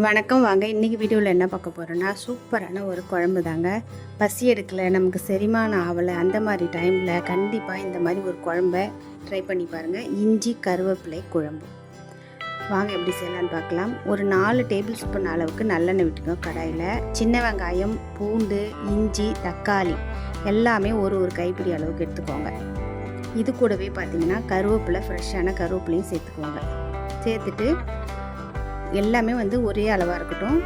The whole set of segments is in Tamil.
வணக்கம் வாங்க. இன்றைக்கி வீடியோவில் என்ன பார்க்க போகிறோன்னா சூப்பரான ஒரு குழம்பு தாங்க. பசி எடுக்கல நமக்கு செரிமானம் ஆகலை அந்த மாதிரி டைமில் கண்டிப்பாக இந்த மாதிரி ஒரு குழம்ப ட்ரை பண்ணி பாருங்கள் இஞ்சி கருவேப்பிலை குழம்பு. வாங்க எப்படி செய்யலான்னு பார்க்கலாம். ஒரு நாலு டேபிள் ஸ்பூன் அளவுக்கு நல்லெண்ணெய் விட்டுக்கோ கடாயில். சின்ன வெங்காயம் பூண்டு இஞ்சி தக்காளி எல்லாமே ஒரு ஒரு கைப்பிடி அளவுக்கு எடுத்துக்கோங்க. இது கூடவே பார்த்தீங்கன்னா கருவேப்பிலை ஃப்ரெஷ்ஷான கருவேப்பிலையும் சேர்த்துக்கோங்க. சேர்த்துட்டு எல்லாமே வந்து ஒரே அளவாக இருக்கட்டும்.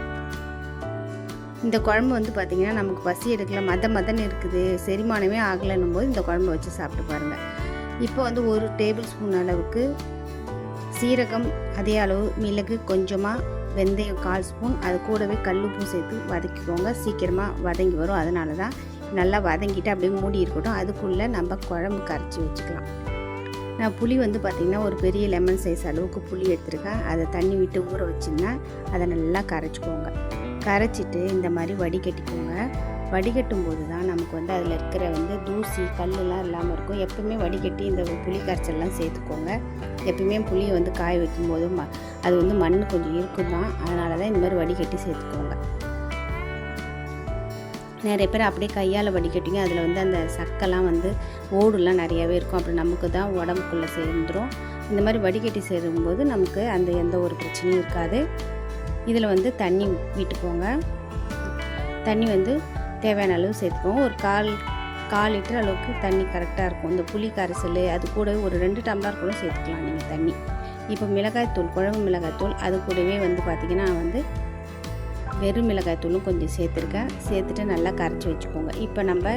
இந்த குழம்பு வந்து பார்த்திங்கன்னா நமக்கு பசி எடுக்கல மத மதன் இருக்குது செரிமானமே ஆகலைன்னும் போது இந்த குழம்பு வச்சு சாப்பிட்டு பாருங்கள் இப்போ வந்து ஒரு டேபிள் ஸ்பூன் அளவுக்கு சீரகம் அதே அளவு மிளகு கொஞ்சமாக வெந்தயம் கால் ஸ்பூன் அது கூடவே கல்லுப்பும் சேர்த்து வதக்கிக்கோங்க. சீக்கிரமாக வதங்கி வரும். அதனால தான் நல்லா வதங்கிட்டு அப்படியே மூடி இருக்கட்டும். அதுக்குள்ளே நம்ம குழம்பு கரைச்சி வச்சுக்கலாம். நான் புளி வந்து பார்த்திங்கன்னா ஒரு பெரிய லெமன் சைஸ் அளவுக்கு புளி எடுத்துருக்கேன். அதை தண்ணி விட்டு ஊற வச்சுருந்தேன். அதை நல்லா கரைச்சிக்கோங்க. கரைச்சிட்டு இந்த மாதிரி வடிகட்டிக்கோங்க. வடிகட்டும் போது தான் நமக்கு வந்து அதில் இருக்கிற வந்து தூசி கல்லுலாம் இல்லாமல் இருக்கும். எப்பவுமே வடிகட்டி இந்த புளி கரைச்சல்லாம் சேர்த்துக்கோங்க. எப்பயுமே புளியை வந்து காய வைக்கும் போதும் அது வந்து மண் கொஞ்சம் இருக்கும் தான் அதனால தான் இந்த மாதிரி வடிகட்டி சேர்த்துக்கோங்க. நிறைய பேர் அப்படியே கையால் வடிக்கட்டிங்க அதில் வந்து அந்த சக்கெல்லாம் வந்து ஓடுலாம் நிறையாவே இருக்கும். அப்புறம் நமக்கு தான் உடம்புக்குள்ளே சேர்ந்துடும் இந்த மாதிரி வடிகட்டி சேரும்போது நமக்கு அந்த எந்த ஒரு பிரச்சனையும் இருக்காது. இதில் வந்து தண்ணி விட்டுக்கோங்க தண்ணி வந்து தேவையான அளவு சேர்த்துக்கோங்க. ஒரு கால் கால் லிட்டர் அளவுக்கு தண்ணி கரெக்டாக இருக்கும். இந்த புளி கரைசல் அது கூட ஒரு ரெண்டு டம்ளர் கூட சேர்த்துக்கலாம் நீங்கள் தண்ணி. இப்போ மிளகாய்த்தூள் குழம்பு மிளகாய்த்தூள் அது கூடவே வந்து பார்த்திங்கன்னா வந்து வெறும் மிளகாய் தூளும் கொஞ்சம் சேர்த்துருக்கேன். சேர்த்துட்டு நல்லா கரைச்சி வச்சுக்கோங்க. இப்போ நம்ம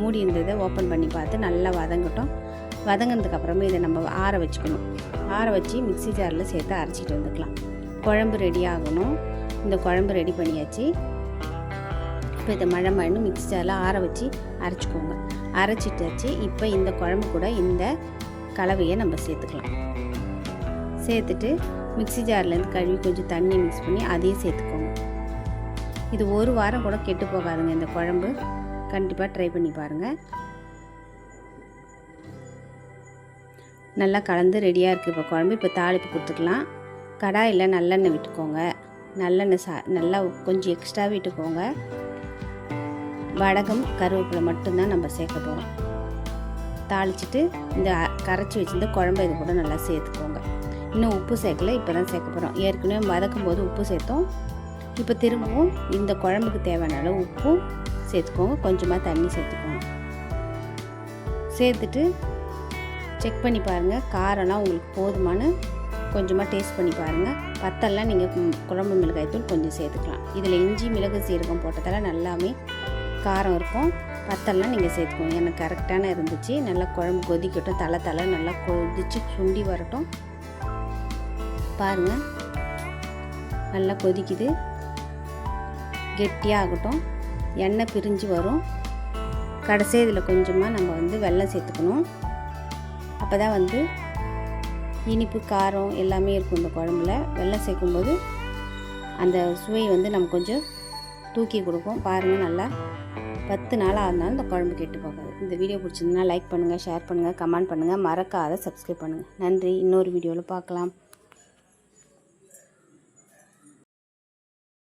மூடி இருந்ததை ஓப்பன் பண்ணி பார்த்து நல்லா வதங்கட்டும். வதங்கினதுக்கப்புறமே இதை நம்ம ஆற வச்சுக்கணும். ஆற வச்சு மிக்சி ஜாரில் சேர்த்து அரைச்சிட்டு வந்துக்கலாம். குழம்பு ரெடி ஆகணும். இந்த குழம்பு ரெடி பண்ணியாச்சு. இப்போ இதை மழை மழைன்னு மிக்சி ஜாரில் ஆற வச்சு அரைச்சிக்கோங்க. அரைச்சிட்டாச்சு. இப்போ இந்த குழம்பு கூட இந்த கலவையை நம்ம சேர்த்துக்கலாம். சேர்த்துட்டு மிக்சி ஜார்லேருந்து கழுவி கொஞ்சம் தண்ணி மிக்ஸ் பண்ணி அதையும் சேர்த்துக்கோங்க. இது ஒரு வாரம் கூட கெட்டு போகாதுங்க. இந்த குழம்பு கண்டிப்பாக ட்ரை பண்ணி பாருங்கள் நல்லா கலந்து ரெடியாக இருக்குது இப்போ குழம்பு இப்போ தாளிப்பு கொடுத்துக்கலாம். கடாயில் நல்லெண்ணெய் விட்டுக்கோங்க. நல்லெண்ணெய் சா நல்லா கொஞ்சம் எக்ஸ்ட்ரா விட்டுக்கோங்க. வடகம் கருவேப்பிலை மட்டும்தான் நம்ம சேர்க்க போகிறோம் தாளிச்சிட்டு இந்த கரைச்சி வச்சுருந்து குழம்பு இது கூட நல்லா சேர்த்துக்கோங்க. இன்னும் உப்பு சேர்க்கல இப்போ தான் சேர்க்க போகிறோம் ஏற்கனவே வதக்கும் போது உப்பு சேர்த்தோம். இப்போ திரும்பவும் இந்த குழம்புக்கு தேவையான அளவு உப்பும் சேர்த்துக்கோங்க. கொஞ்சமாக தண்ணி சேர்த்துக்கோங்க. சேர்த்துட்டு செக் பண்ணி பாருங்கள் காரம்லாம் உங்களுக்கு போதுமான கொஞ்சமாக டேஸ்ட் பண்ணி பாருங்கள் பத்தெல்லாம் நீங்கள் குழம்பு மிளகாய்த்தூள் கொஞ்சம் சேர்த்துக்கலாம். இதில் இஞ்சி மிளகு சீரகம் போட்டதால் நல்லாமே காரம் இருக்கும். பத்தெல்லாம் நீங்கள் சேர்த்துக்கோங்க. எனக்கு கரெக்டான இருந்துச்சு. நல்லா குழம்பு கொதிக்கட்டும். தலை தலை நல்லா கொதிச்சு சுண்டி வரட்டும். பாருங்கள் நல்லா கொதிக்குது. கெட்டியாக ஆகட்டும் எண்ணெய் பிரிஞ்சு வரும். கடைசி இதில் கொஞ்சமாக நம்ம வந்து வெள்ளம் சேர்த்துக்கணும். அப்போ தான் வந்து இனிப்பு காரம் எல்லாமே இருக்கும் இந்த குழம்புல. வெள்ளம் சேர்க்கும்போது அந்த சுவை வந்து நம்ம கொஞ்சம் தூக்கி கொடுக்கும். பாருங்கள் நல்லா பத்து நாளாக இருந்தாலும் இந்த குழம்பு கெட்டு போகாது. இந்த வீடியோ பிடிச்சிருந்தா லைக் பண்ணுங்கள் ஷேர் பண்ணுங்கள் கமெண்ட் பண்ணுங்கள் மறக்காத சப்ஸ்கிரைப் பண்ணுங்கள் நன்றி. இன்னொரு வீடியோவில் பார்க்கலாம்.